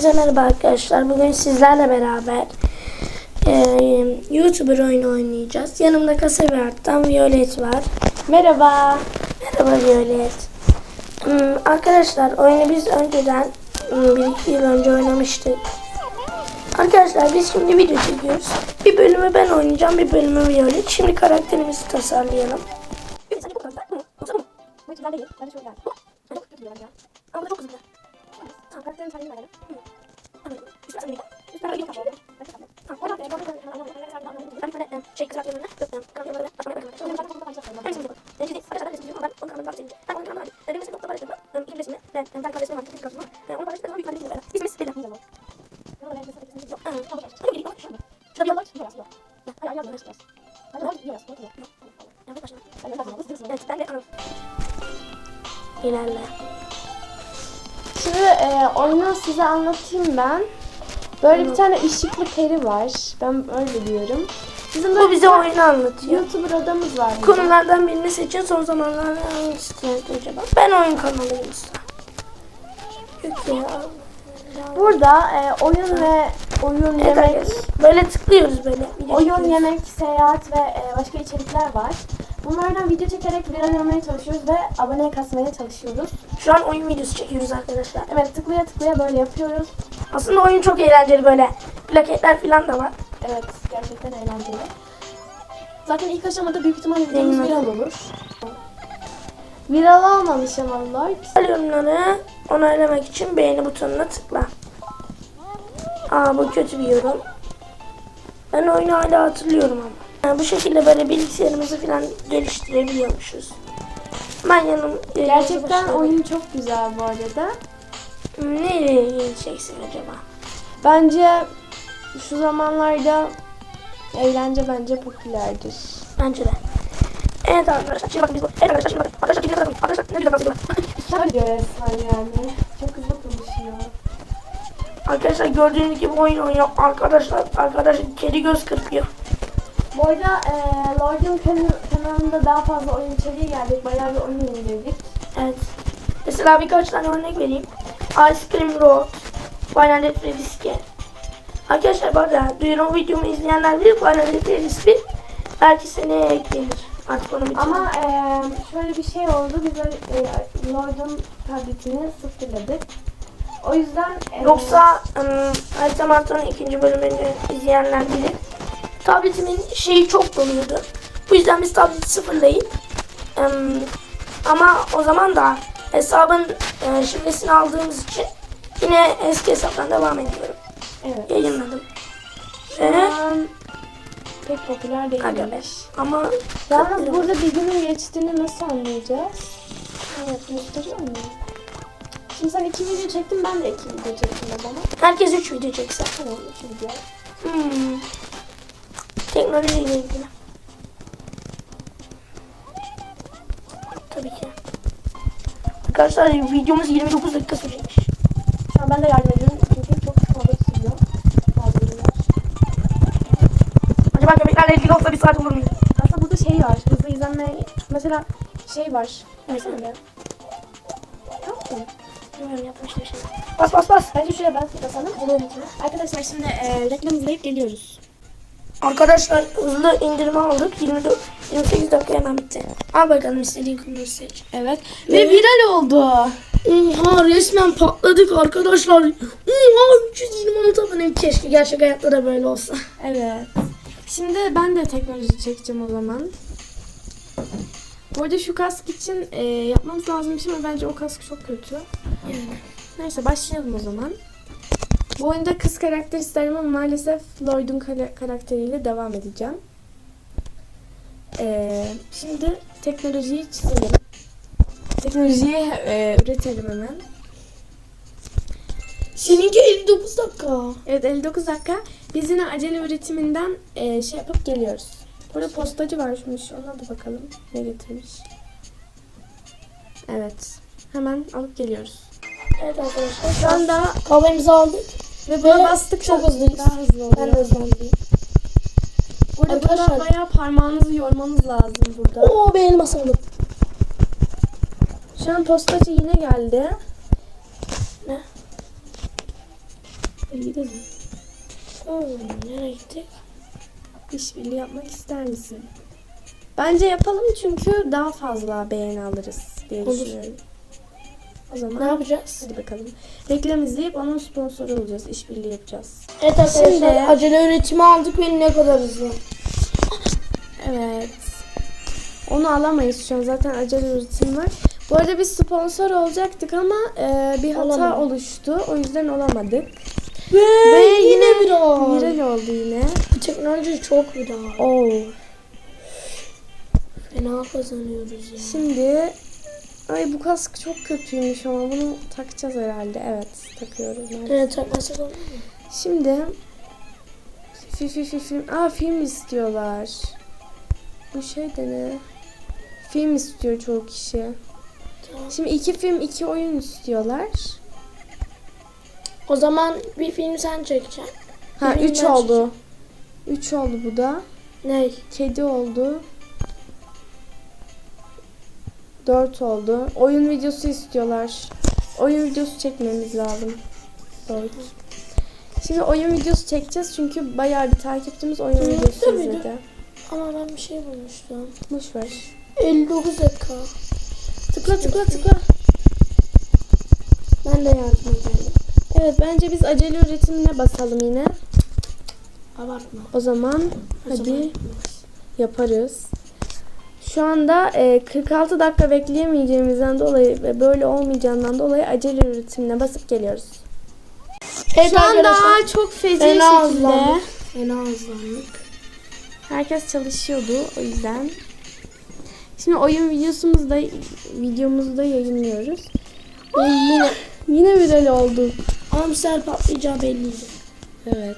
Hepinize merhaba arkadaşlar. Bugün sizlerle beraber e, YouTuber oyunu oynayacağız. Yanımda Art'tan Violet var. Merhaba. Merhaba Violet. Hmm, arkadaşlar oyunu biz önceden hmm, bir iki yıl önce oynamıştık. Arkadaşlar biz şimdi video çekiyoruz. Bir bölümü ben oynayacağım, bir bölümü Violet. Şimdi karakterimizi tasarlayalım. Ama çok güzel. Tamam karakterin kendini verelim. Üstüne Üstüne bir kapı. Ben bir tane e, şey kızartma yerine yok, size anlatayım ben. Böyle bir tane ışıklı peri var. Ben öyle diyorum. Bizim böyle Bu bize oyunu anlatıyor. YouTuber adamız var. bizim. Konulardan birini seçin. Son zamanlarda hangisi trend acaba? Ben oyun kanalıyım usta. Yok ya. Burada e, oyun ve oyun Evet yemek, arkadaşlar. Böyle tıklıyoruz böyle. oyun yemek, seyahat ve e, başka içerikler var. Bunlardan video çekerek viral olmaya çalışıyoruz ve abone kasmaya çalışıyoruz. Şu an oyun videosu çekiyoruz arkadaşlar. Evet tıklaya tıklaya böyle yapıyoruz. Aslında oyun çok eğlenceli böyle. Plaketler falan da var. Evet, gerçekten eğlenceli. Zaten ilk aşamada büyük ihtimalle videomuz viral olur. Viral olmamış ama. Güzel yorumları onaylamak için beğeni butonuna tıkla. Aa bu kötü bir yorum. Ben oyunu hala hatırlıyorum ama. Yani bu şekilde böyle bilgisayarımızı falan geliştirebiliyormuşuz. Ben yanım Gerçekten oyun çok güzel bu arada. Nereye geleceksin acaba? Bence şu zamanlarda eğlence bence popülerdir. Bence de. Evet arkadaşlar şimdi bakın biz bu. Evet arkadaşlar şimdi bakın. Arkadaşlar şimdi bakın. Arkadaşlar ne güzel. Tabii diyor resmen yani. Çok hızlı konuşuyor. Arkadaşlar gördüğünüz gibi oyun oynuyor. Arkadaşlar arkadaşlar kedi göz kırpıyor. Bu arada e, Lord'un kan- kanalında daha fazla oyun içeriği geldik. Bayağı bir oyun indirdik. Evet. Mesela birkaç tane örnek vereyim. Ice Cream Road, Final Fantasy Riske. Arkadaşlar bu arada duyurum videomu izleyenler bilir Final Fantasy 1 belki seneye eklenir. Artık onu bitirdim. Ama e, şöyle bir şey oldu. Biz e, Lord'un tabletini sıfırladık. O yüzden e, Yoksa ım, Harita Mantı'nın ikinci bölümünü izleyenler bilir. Tabletimin şeyi çok doluyordu. Bu yüzden biz tableti sıfırlayıp ama o zaman da hesabın e, şifresini aldığımız için yine eski hesaptan devam ediyorum. evet. Yayınladım. Şu Ve an pek popüler değilmiş. ama Yalnız burada bir günün geçtiğini nasıl anlayacağız? Evet gösteriyor mu? Şimdi sen iki video çektin ben de iki video çektim o zaman. herkes 3 video çekse. Tamam üç video. Hmm. Teknolojiyle ilgili. Tabii ki. Arkadaşlar videomuz 29 dakika sürecekmiş. Şu an ben de yardım ediyorum çünkü çok fazla sürüyor. Acaba köpeklerle ilgili olsa bir saat olur muydu? Aslında burada şey var. Hızlı izlenme mesela şey var. Mesela. Ne yaptın? Bilmiyorum yapmıştım şey. Bas bas bas. Bence şuraya ben basalım. Arkadaşlar şimdi e, reklam izleyip geliyoruz. Arkadaşlar hızlı indirme aldık. 24, 28 dakika hemen bitti. Al bakalım istediğin konuyu seç. Evet. Ve Ve viral oldu. Oha resmen patladık arkadaşlar. Oha 326 abone. Keşke gerçek hayatta da böyle olsa. Evet. Şimdi ben de teknoloji çekeceğim o zaman. Bu arada şu kask için e, yapmamız lazım bir şey ama bence o kask çok kötü. Neyse başlayalım o zaman. Bu oyunda kız karakter isterim ama maalesef Lloyd'un kara- karakteriyle devam edeceğim. E, şimdi teknolojiyi çizelim. Teknolojiyi e, üretelim hemen. Seninki 59 dakika. Evet 59 dakika. Biz yine acele üretiminden e, şey yapıp geliyoruz. Burada postacı varmış. Ona da bakalım ne getirmiş. Evet. Hemen alıp geliyoruz. Evet arkadaşlar. Şu anda kahvemizi aldık. Ve buna Ve bastık çok hızlıyız. Daha hızlı oluyor. Ben de hızlandım. Burada, Arkadaşlar- bayağı parmağınızı yormanız lazım burada. Oo beğeni basalım. Şu an postacı yine geldi. Ne? Hadi gidelim. Oo, nereye gittik? İşbirliği yapmak ister misin? Bence yapalım çünkü daha fazla beğeni alırız diye Olur. düşünüyorum. O zaman Ne yapacağız? hadi bakalım. Reklam izleyip onun sponsoru olacağız. İşbirliği yapacağız. Evet arkadaşlar Şimdi- acele üretimi aldık ve ne kadar hızlı. Evet. Onu alamayız şu an. Zaten acele üretim var. Bu arada biz sponsor olacaktık ama e, bir hata Olamadık. oluştu. O yüzden olamadık. Ve, Ve yine yine bir daha. Viral oldu yine. Bu teknoloji çok daha. Oo. Fena kazanıyoruz ya. Şimdi ay bu kask çok kötüymüş ama bunu takacağız herhalde. Evet, takıyoruz. Evet takması olur mu? Şimdi fi fi fi film. Aa film istiyorlar. Bu şey de ne? Film istiyor çoğu kişi. Şimdi iki film, iki oyun istiyorlar. O zaman bir film sen çekeceksin. Ha Bir üç oldu. Üç oldu bu da. Ne? Kedi oldu. Dört oldu. Oyun videosu istiyorlar. Oyun videosu çekmemiz lazım. Dört. Şimdi oyun videosu çekeceğiz çünkü bayağı bir takipçimiz oyun Hı, videosu izledi. Ama ben bir şey bulmuştum. Boş ver. 59 dakika. Tıkla tıkla tıkla. Ben de yardıma geldim. Evet bence biz acele üretimine basalım yine. Abartma. O zaman hadi yaparız. Şu anda e, 46 dakika bekleyemeyeceğimizden dolayı ve böyle olmayacağından dolayı acele üretimine basıp geliyoruz. Evet Şu anda çok feci şekilde hızlandık. Fena hızlandık. herkes çalışıyordu o yüzden. Şimdi oyun videosumuzu da videomuzu da yayınlıyoruz. Ve yine Yine viral oldu. Amstel patlayacağı belliydi. Evet.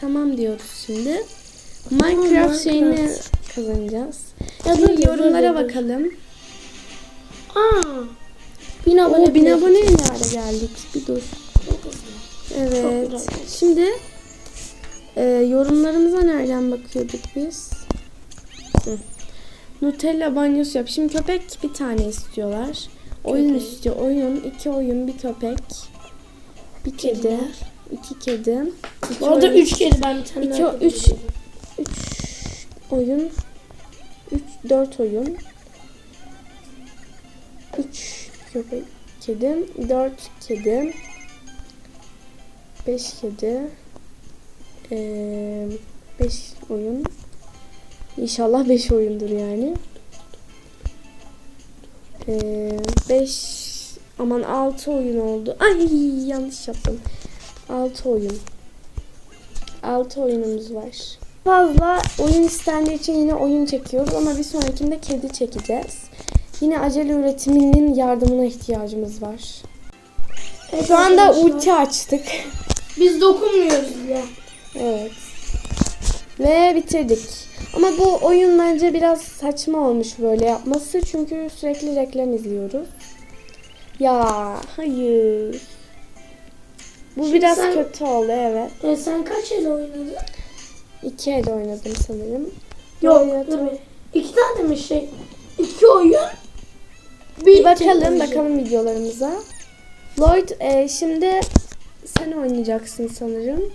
Tamam diyoruz şimdi. Minecraft Minecraft. şeyini kazanacağız. Ya Şimdi yorumlara bakalım. Aa. Bin abone. Oo, bin abone ara geldik? Bir dur. Evet. Şimdi e, yorumlarımıza nereden bakıyorduk biz? Hı. Nutella banyosu yap. Şimdi köpek bir tane istiyorlar. Oyun Köpek. istiyor. Oyun, iki oyun, bir köpek. Bir kedi. Kediler. iki kedi. iki Bu arada oyun, 3 kedi ben bir tane İki, üç. Oyun. Üç, dört oyun. Üç köpek kedi. Dört kedi. Beş kedi. Ee, beş oyun. İnşallah beş oyundur yani. Ee, beş aman altı oyun oldu. Ay yanlış yaptım. Altı oyun. Altı oyunumuz var. Fazla oyun istendiği için yine oyun çekiyoruz ama bir sonrakinde kedi çekeceğiz. Yine acele üretiminin yardımına ihtiyacımız var. Evet Şu anda ulti açtık. Biz dokunmuyoruz bile. Evet. Ve bitirdik. Ama bu oyun bence biraz saçma olmuş böyle yapması. Çünkü sürekli reklam izliyoruz. Ya hayır. Bu Şimdi biraz sen- kötü oldu evet. E, sen kaç el oynadın? İki el oynadım sanırım. Yok. Oynadım. İki tane mi şey? İki oyun. Bir bakalım teknoloji. bakalım videolarımıza. Lloyd e, şimdi sen oynayacaksın sanırım.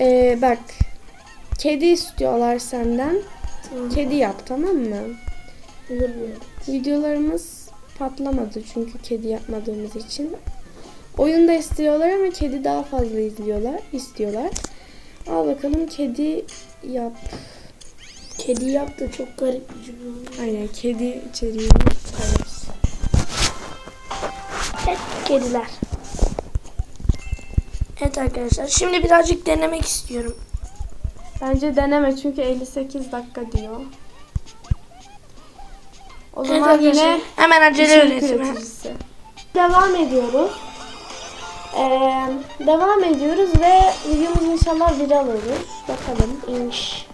E, bak kedi istiyorlar senden. Tamam. Kedi yap tamam mı? Böyle. Videolarımız patlamadı çünkü kedi yapmadığımız için. Oyunda istiyorlar ama kedi daha fazla izliyorlar, istiyorlar. Al bakalım kedi yap. Kedi yaptı çok garip bir cümle oldu. Aynen kedi içeriğini paylaş. Evet kediler. Evet arkadaşlar şimdi birazcık denemek istiyorum. Bence deneme çünkü 58 dakika diyor. O zaman yine hemen acele üreticisi. Devam ediyoruz. Ee, devam ediyoruz ve videomuz inşallah viral olur. Bakalım. İnş.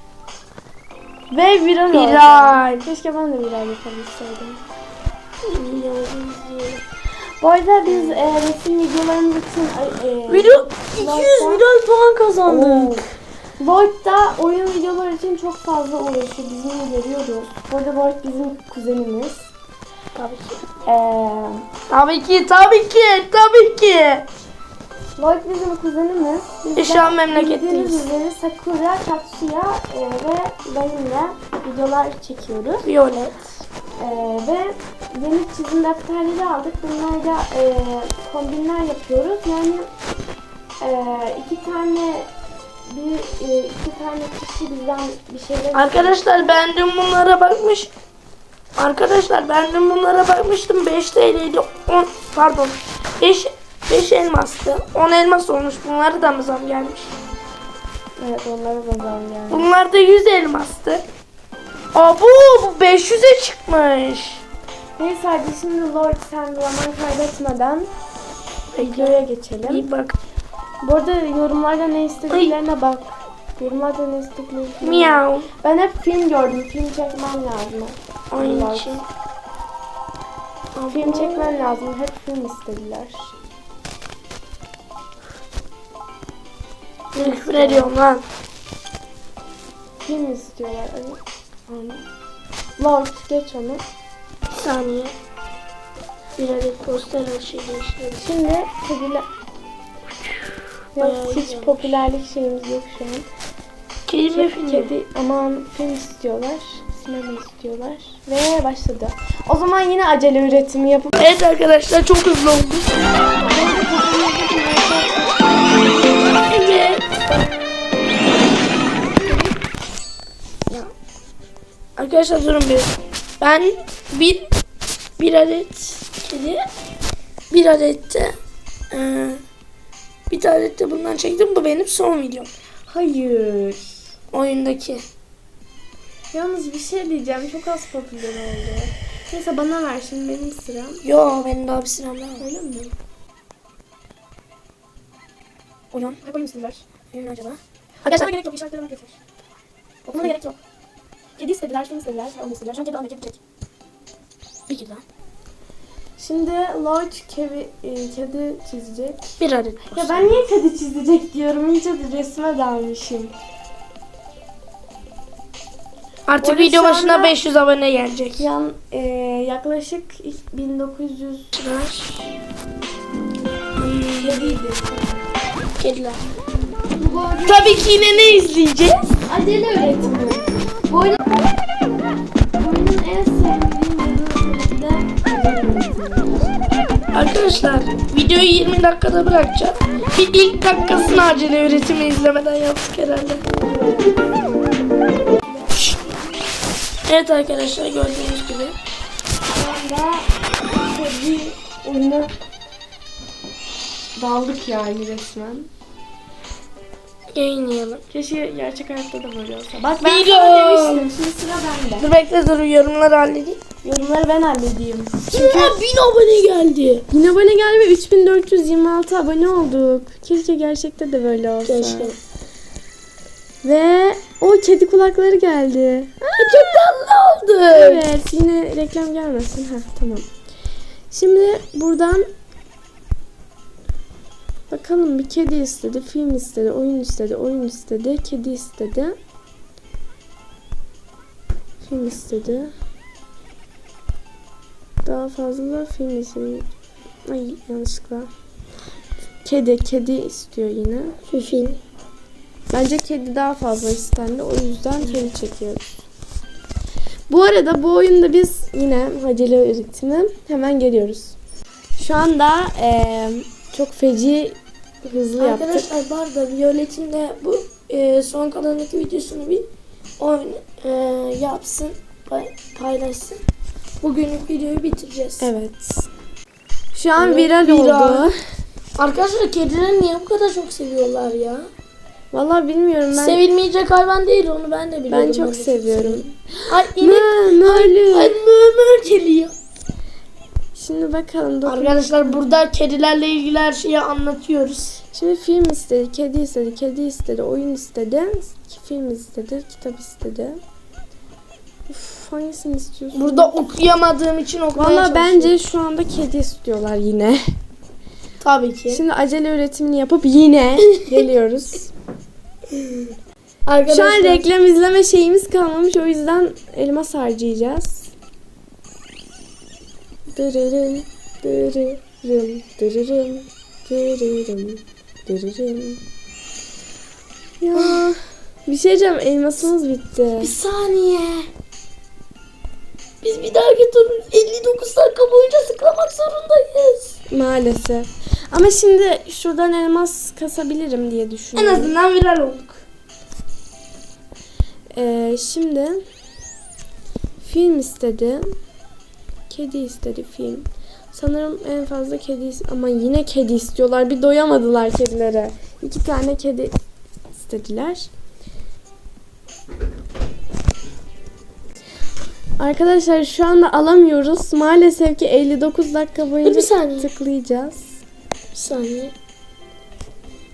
Ve viral, Viral. oldu. Keşke ben de viral yapabilseydim. Bu arada biz e, resim videolarımız için e, Video 200 Like'da- viral puan kazandık. Lloyd da oyun videoları için çok fazla uğraşıyor. Biz bunu görüyoruz. Bu arada Lloyd bizim kuzenimiz. Tabii ki. Ee, Tabii ki, tabii ki, tabii ki. Lloyd bizim kuzenimiz. Biz Şu an memleketteyiz. üzere Sakura, Tatsuya e, ve benimle videolar çekiyoruz. Violet. E, ve yeni çizim defterleri aldık. Bunlarla e, kombinler yapıyoruz. Yani e, iki tane bir e, iki tane kişi bizden bir şeyler Arkadaşlar ben dün bunlara bakmış. Arkadaşlar ben dün bunlara bakmıştım. 5 TL'ydi. 10 pardon. 5 5 elmastı. 10 elmas olmuş. Bunları da mı zam gelmiş? Evet onlara da zam yani. Bunlar da 100 elmastı. Aa bu bu 500'e çıkmış. Neyse hadi şimdi Lord sen zaman kaybetmeden videoya geçelim. İyi bak. Bu arada yorumlarda ne istediklerine bak. Yorumlarda ne istediklerine Miau. Ben hep film gördüm. Film çekmem lazım. Allah. için. Film çekmem lazım. Hep film istediler. Küfür ediyorum lan. Film istiyorlar. Aynen. Lord geç onu. Bir saniye. Bir adet poster şey değiştirdim. Şimdi kediler... Yok hiç popülerlik şeyimiz yok şu an. Kedi, filmi. kedi aman film istiyorlar. Sinema istiyorlar. Ve başladı. O zaman yine acele üretimi yapıp Evet arkadaşlar çok hızlı oldu. Evet. Arkadaşlar durun bir. Ben bir bir adet kedi bir adet de eee, bir adet de bundan çektim. Bu benim son videom. Hayır. Oyundaki. Yalnız bir şey diyeceğim. Çok az popüler oldu. Neyse bana ver şimdi benim sıram. Yo benim daha bir sıram var. Öyle mi? Oyun. Hep oyun Oyun acaba? Arkadaşlar gerek yok. İşaretlerime getir. Okumana gerek yok. Kedi istediler, film istediler, onu istediler. Şu an kedi almayı kedi çek. Bir kedi daha. Şimdi Lord kevi, e, kedi çizecek. Bir adet. Ya ben niye kedi çizecek diyorum. İyice de resme dalmışım. Artık Orada video şu başına anda- 500 abone gelecek. Yan e, yaklaşık 1900 kediydi. Kediler. Tabii ki yine ne izleyeceğiz? Acele üretimi. Bu oyunun, en sevdiğim. Arkadaşlar videoyu 20 dakikada bırakacağım. Bir ilk dakikasını acele üretimi izlemeden yaptık herhalde. Evet arkadaşlar gördüğünüz gibi. Anda kedi oyuna daldık yani resmen. Yayınlayalım. Keşke gerçek hayatta da böyle olsa. Bak ben Video. sana demiştim. Şimdi sıra bende. Dur bekle dur yorumları halledeyim. Yorumları ben halledeyim. Çünkü 1000 abone geldi. 1000 abone geldi ve 3426 abone olduk. Keşke gerçekte de böyle olsa. Keşke. Ve o kedi kulakları geldi. Çok tatlı oldu. Evet yine reklam gelmesin. Heh, tamam. Şimdi buradan bakalım bir kedi istedi, film istedi, oyun istedi, oyun istedi, kedi istedi. Film istedi. Daha fazla film istedi. Ay yanlışlıkla. Kedi, kedi istiyor yine. Fifin. Bence kedi daha fazla istendi. O yüzden kedi çekiyoruz. Bu arada bu oyunda biz yine acele üretimi hemen geliyoruz. Şu anda eee, çok feci hızlı yaptık. Arkadaşlar bu arada Violet'in de bu e, son kalanındaki videosunu bir oyun e, yapsın, pay- paylaşsın. Bugünlük videoyu bitireceğiz. Evet. Şu an Evet, viral, viral. oldu. Arkadaşlar kedileri niye bu kadar çok seviyorlar ya? Vallahi bilmiyorum ben. Sevilmeyecek hayvan değil onu ben de biliyorum. ben çok seviyorum. Ay inek. Ne, ne öyle? Ay mırmır geliyor. Şimdi bakalım. dokun- Arkadaşlar burada kedilerle ilgili her şeyi anlatıyoruz. Şimdi film istedi, kedi istedi, kedi istedi, oyun istedi, film istedi, kitap istedi. Uf, hangisini istiyorsun? Burada okuyamadığım için okumaya Valla bence şu anda kedi istiyorlar yine. Tabii ki. Şimdi acele üretimini yapıp yine geliyoruz. Şu Arkadaşlar an reklam izleme şeyimiz kalmamış o yüzden elmas harcayacağız. Dırırım, dırırım, dırırım, dırırım. Dırırım. Ya bir şey diyeceğim elmasımız bitti. Bir saniye. Biz bir dahaki turun 59 dakika boyunca sıklamak zorundayız. Maalesef. Ama şimdi şuradan elmas kasabilirim diye En düşünüyorum. azından viral olduk. Ee, şimdi film istedi. Kedi istedi film. Sanırım en fazla kedi ama yine kedi istiyorlar. Bir doyamadılar kedilere. İki tane kedi istediler. Arkadaşlar şu anda alamıyoruz. Maalesef ki 59 dakika boyunca Bir saniye. tıklayacağız. Bir saniye.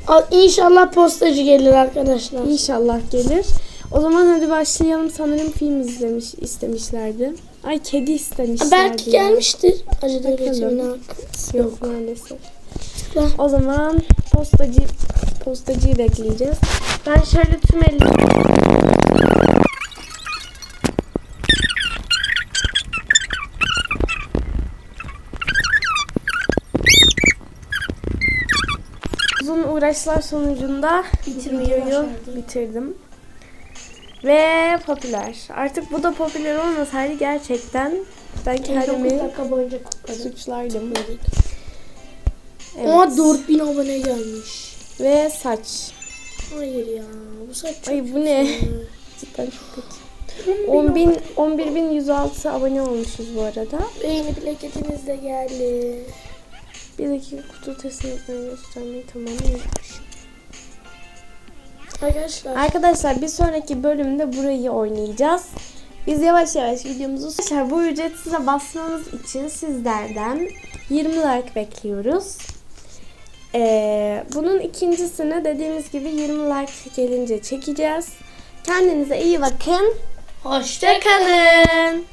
Al, İnşallah postacı gelir arkadaşlar. İnşallah gelir. O zaman hadi başlayalım. Sanırım film izlemiş istemişlerdi. Ay kedi istemişlerdi. Belki gelmiştir. Acı Bakalım. Yok maalesef. Tıkla. O zaman postacı postacıyı bekleyeceğiz. Ben şöyle tüm elleri Uzun uğraşlar sonucunda videoyu bitirdim. Ve popüler. Artık bu da popüler olmasaydı gerçekten ben 59 kendimi dakika boyunca suçlardım. Ama 4000 abone gelmiş. Ve saç. Hayır ya. Bu saç çok Ay bu ne? Cidden çok kötü. 10.000 11.106 abone olmuşuz bu arada. Beğeni plaketimiz de geldi. Bir dakika kutu etmeyi göstermeyi tamamlamış. Arkadaşlar. Arkadaşlar bir sonraki bölümde burayı oynayacağız. Biz yavaş yavaş videomuzu... Arkadaşlar bu ücretsize basmanız için sizlerden 20 like bekliyoruz. Ee, bunun ikincisini dediğimiz gibi 20 like gelince çekeceğiz. Kendinize iyi bakın. Hoşça Kalın.